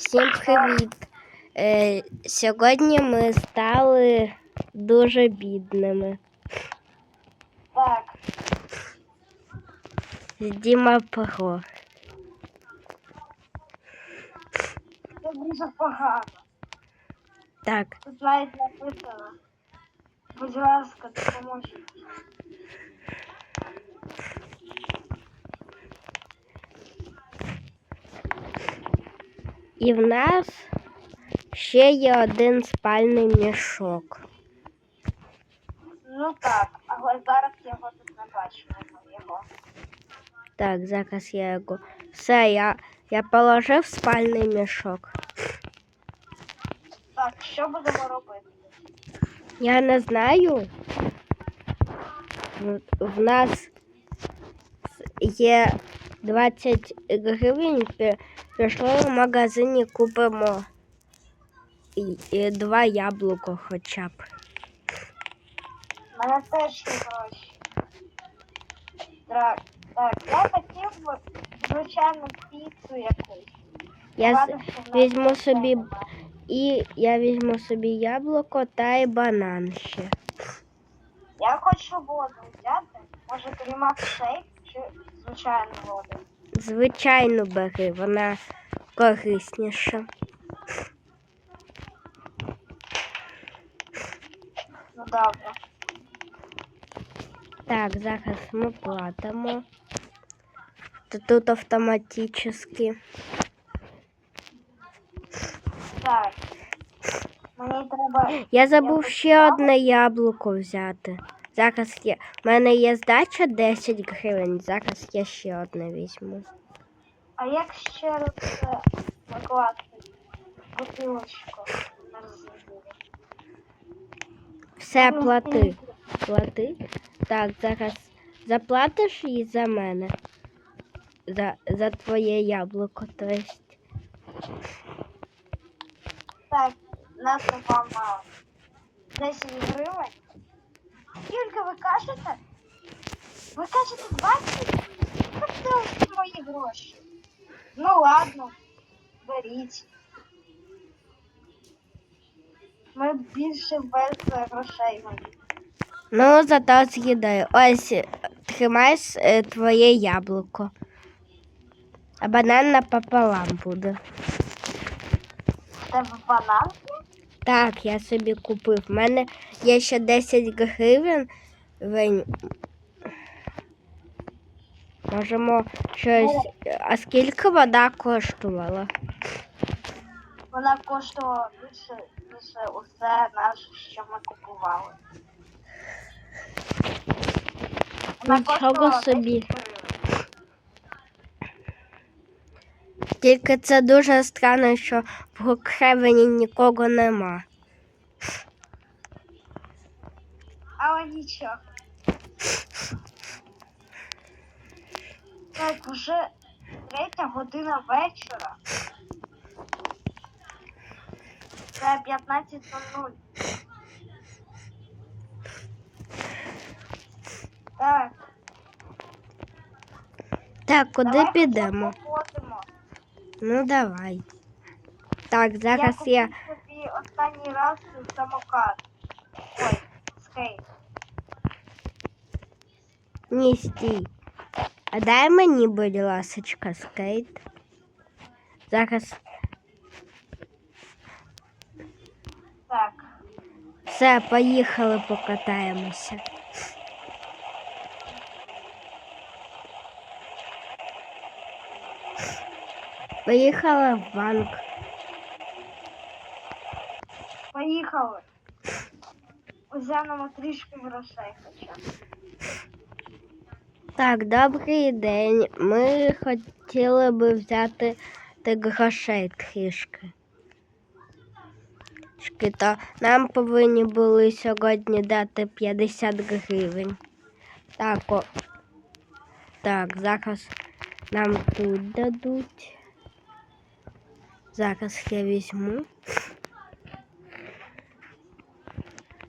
Всім привіт! Е, сьогодні ми стали дуже бідними. Так, Діма Про. це дуже погано. Так, Тут навіть написано. Будь ласка, допоможіть. І в нас ще є один спальний мішок. Ну так, але зараз його тут не бачимо. Його. Так, зараз я його. Все, я, я положив спальний мішок. Так, що будемо робити? Я не знаю. В- В нас є 20 гривень. Пі- Пішли в магазині купимо і- і два яблука хоча б. Мене теж є гроші. Так, так, я хотів би, звичайно, піцу якусь. Я Ладно, що в нас візьму собі і я візьму собі яблуко та й банан ще. Я хочу воду взяти. Може крімак шейк чи звичайну воду. Звичайну бери, вона корисніша. Ну добре. Так, зараз ми платимо. Тут автоматично. Так. Мені треба. Я забув ще одне яблуко взяти. Зараз є. У мене є здача 10 гривень. Зараз я ще одне візьму. А як ще раз це накласти бутилочку на? Все, плати. Плати. Так, зараз заплатиш і за мене. За, за твоє яблуко, то есть. Так, нас вам мало. 10 гривень. Скільки ви кажете? Ви кажете 20? Тобто ось мої гроші. Ну ладно, беріть. Ми більше без грошей мені. Ну, зато з'їдаю. Ось тримай е, твоє яблуко. А банан напополам буде. Це банан? Так, я собі купив. У мене є ще 10 гривень. Можемо щось. А скільки вода коштувала? Вона коштувала більше, більше усе наше, що ми купували. Вона Нічого собі. 10 гривень. Тільки це дуже странно, що в Гокхевені нікого нема. Але нічого. Так, вже третя година вечора. Це 15.00. Так, Так, куди підемо? хоча б походимо. Ну давай. Так, Я зараз я. купив собі останній раз самокат. Ой, скейт. Ні, стій. А дай мені, будь ласочка, скейт. Зараз Так. все, поїхали, покатаємося. Поїхала в банк. Поїхали. Узянемо трішки грошей хоча. Так, добрий день. Ми хотіли би взяти тих грошей. Трішки, То нам повинні були сьогодні дати 50 гривень. Так, о. так, зараз нам тут дадуть. Зараз я візьму.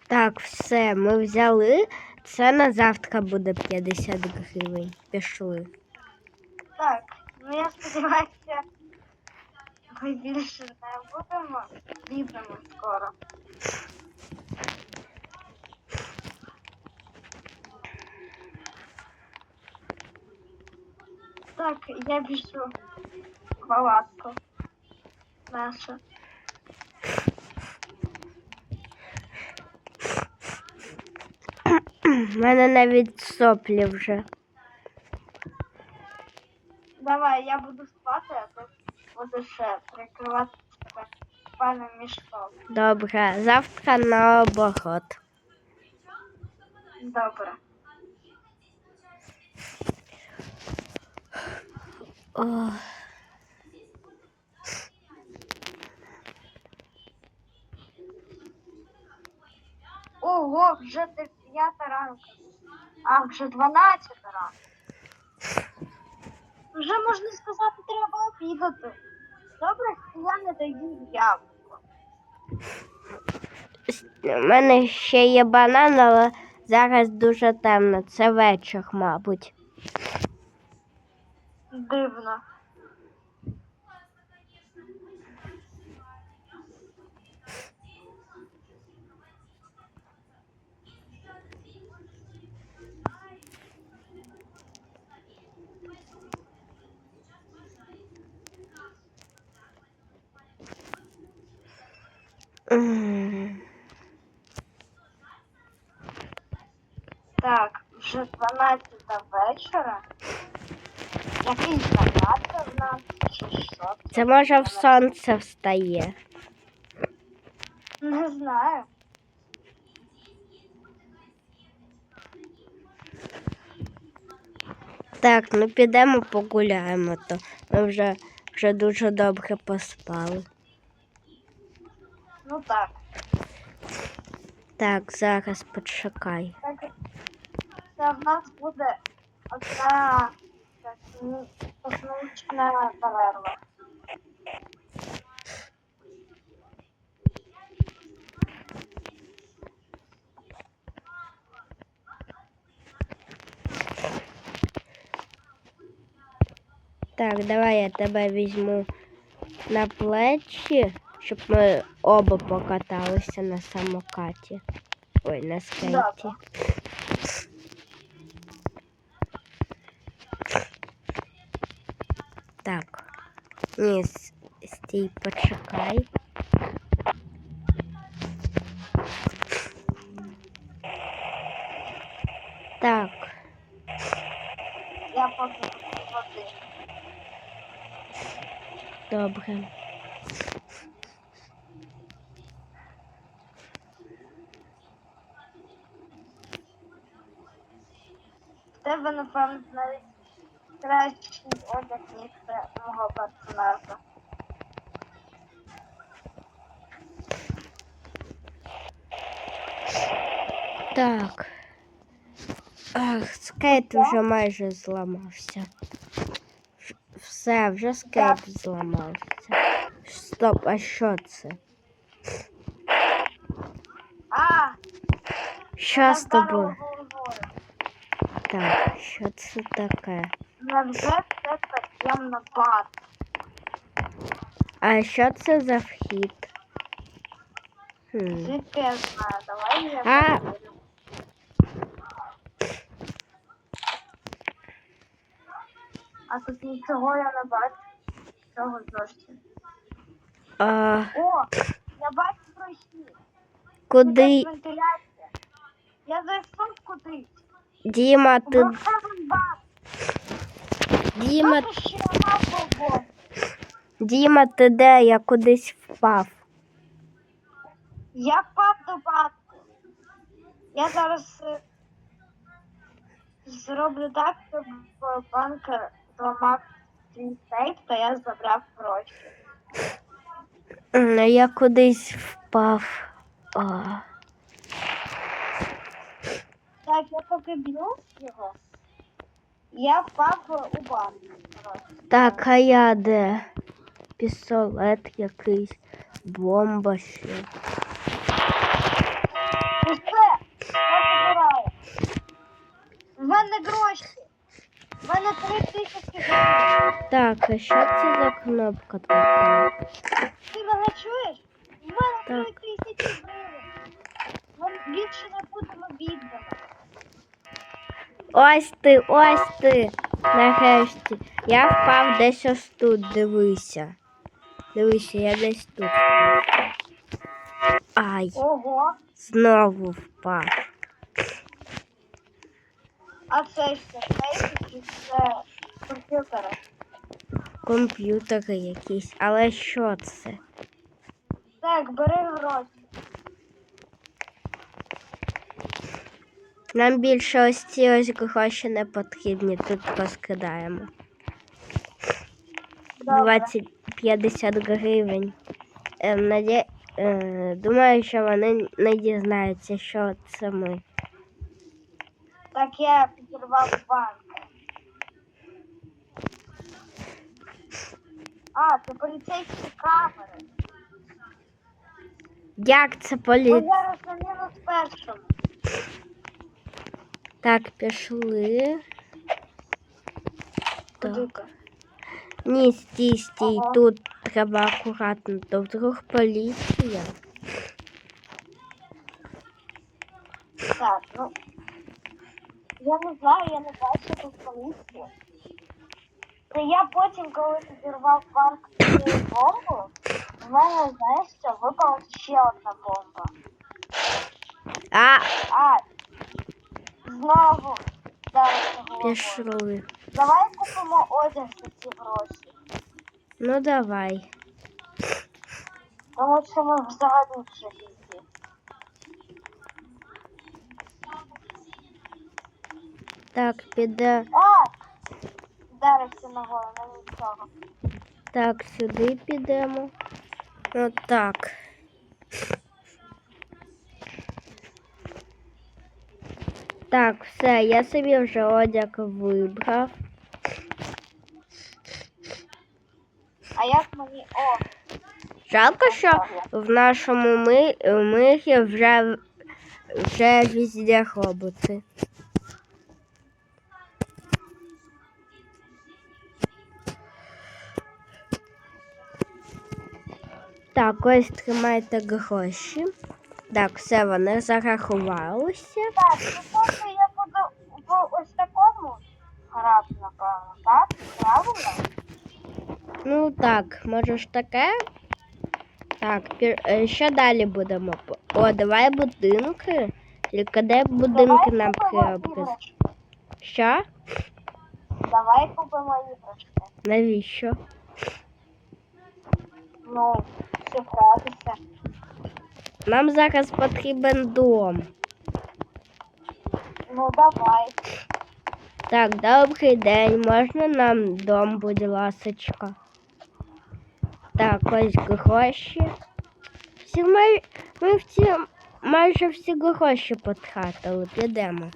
Так, все, ми взяли. Це на завтра буде 50 гривень. Пішли. Так, ну я сподіваюся, Ми більше не будемо бідними скоро. Так, я біжу в палатку нашу. У мене навіть соплі вже. Давай, я буду спати, а ти будеш е, прикривати себе паном мішком. Добре, завтра на оборот. Добре. Ох. Ого, вже 9 ранку. А, вже 12 ранку. Вже можна сказати, треба обідати. Добре, я не даю яблуко. У мене ще є банан, але зараз дуже темно. Це вечір, мабуть. Дивно. Так, вже 12 вечора. Який загадка в нас? Чи що? Це може в сонце встає. Не знаю. Так, ну підемо погуляємо, то ми вже, вже дуже добре поспали. Ну так. Так, зараз почекай. Так, це в нас буде одна так, ну, космічна перерва. Так, давай я тебе візьму на плечі, Щоб ми оба покаталися на самокаті. Ой, на скейті. Так. Ні, стій, почекай. Так, Я поки добре. Тебе, напевно, навіть кращий одяг, ніж мого персонажа. Так. Ах, скейт вже майже зламався. Все, вже скейт зламався. Стоп, а що це? А, Що з тобою? Так, що це таке? Невже це таємна база? А що це за вхід? Хм. Я знаю? Давай я А. А тут нічого я не бачу. Цього зовсім. А, О, я бачу прохід. куди? Якась вентиляція. Я зайшов кудись. Діма, ти. Діма. Діма, ти де? Я кудись впав. Я впав до банку. Я зараз е, зроблю так, щоб е, банк зламав сейф, та я забрав гроші. Я кудись впав. А. Так, я поки б'ю його. Я впав у банк. Так, а я де? Пістолет якийсь, бомба ще. Усе, я забираю. В мене гроші. В мене три тисячі гривень. Так, а що це за кнопка така? Ти мене чуєш? У мене три тисячі гривень. Нам більше не будемо віддано. Ось ти, ось ти. Нарешті. Я впав десь ось тут, дивися. Дивися, я десь тут. Ай, Ого. знову впав. А це ж це це комп'ютери? Комп'ютери якісь. Але що це? Так, бери гроші. Нам більше ось ці ось гроші не потрібні. Тут поскидаємо. Добре. 20 50 гривень. Е, наді... е, думаю, що вони не дізнаються, що це ми. Так я підірвав банк. А, це поліцейські камери. Як це Ми полі... зараз на мінус першому. Так, пішли. Куди Так. ти? Ні, стій, стій, Ага. тут треба акуратно, то вдруг поліція. Так, ну. Я не знаю, я не бачу тут поліцію. Та я потім, коли підірвав банк цією бомбу, в мене, знаєш що, випала ще одна бомба. А, А, головою. пішли. Давай купимо одяг за ці гроші. Ну давай. Тому що ми взагалі в шахіті. Так, піде. А! Вдарився ногою, ну нічого. Так, сюди підемо. Ну так. Так, все, я собі вже одяг вибрав. А як мені. О! Жалко, що в нашому ми... мирі вже, вже везде роботи. Так, ось тримайте гроші. Так, все, вони зарахувалися. Так, поки я буду в ось такому грати, напевно, так? Правильно? Ну так, можеш таке. Так, е, що далі будемо? О, давай будинки. Тільки де будинки нам треба? Що? Давай купимо іграшки. Навіщо? Ну, щоб гратися. Нам зараз потрібен дом. Ну давай. Так, добрий день. Можна нам дом, будь ласочка? Так, ось гроші. Всі ми, ми всі, майже всі гроші потратили. Підемо.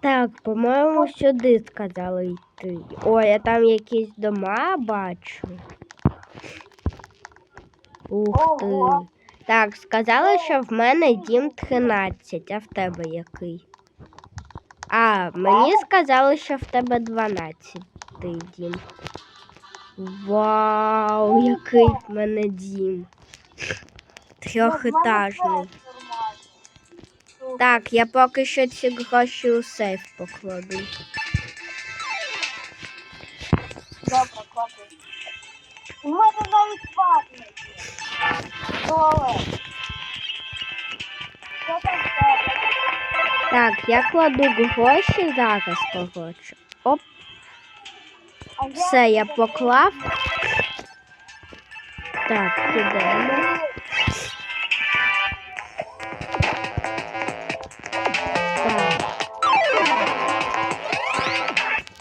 Так, по-моєму, сюди сказали йти. Ой, а там якісь дома бачу. Ух ти. Так, сказали, що в мене дім 13, а в тебе який? А, мені сказали, що в тебе 12 дім. Вау, який в мене дім. Трьохетажний. Так, я поки що ці гроші у сейф покладу. Добре, клади. У мене навіть ванна є. Туалет. Що там в тебе? Так, я кладу гроші зараз коротше. Оп, все, я поклав. Так, підемо. Так.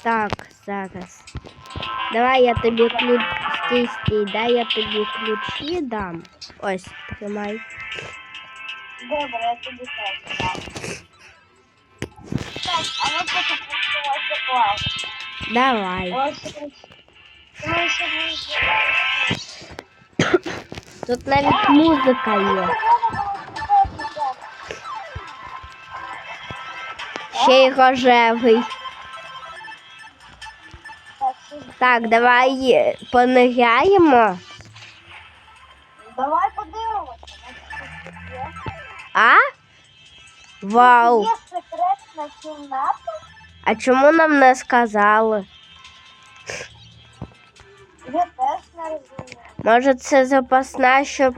Так, зараз. Давай я тобі ключ. Стій, стій, дай я тобі ключі дам. Ось, тримай. Добре, я тобі теж дам. Так, а ми поки працювати клас. Давай. Ось ось. Ми ще не Тут навіть музика є. ще й рожевий. Так, давай е, пониряємо. Давай подивимося. А? Вау. Є секретна кімната. А чому нам не сказали? Я теж не розумію. Може, це запасна, щоб,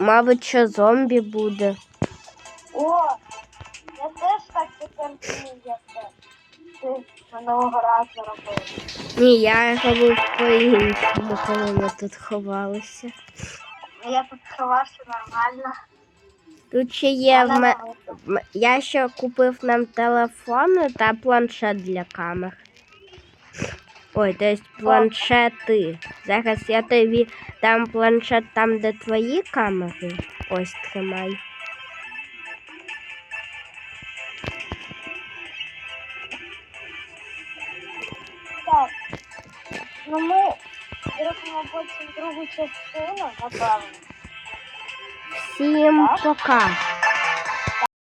мабуть, що зомбі буде. О, минулого разу робив. Ні, я робив по-іншому, коли ми тут ховалися. Я тут сховався нормально. Тут ще є в Але ме... не м- Я ще купив нам телефон та планшет для камер. Ой, то есть планшети. Зараз я тобі дам планшет там, де твої камери. Ось тримай. Ну ми зробимо потім другу частину, напевно. Всім пока.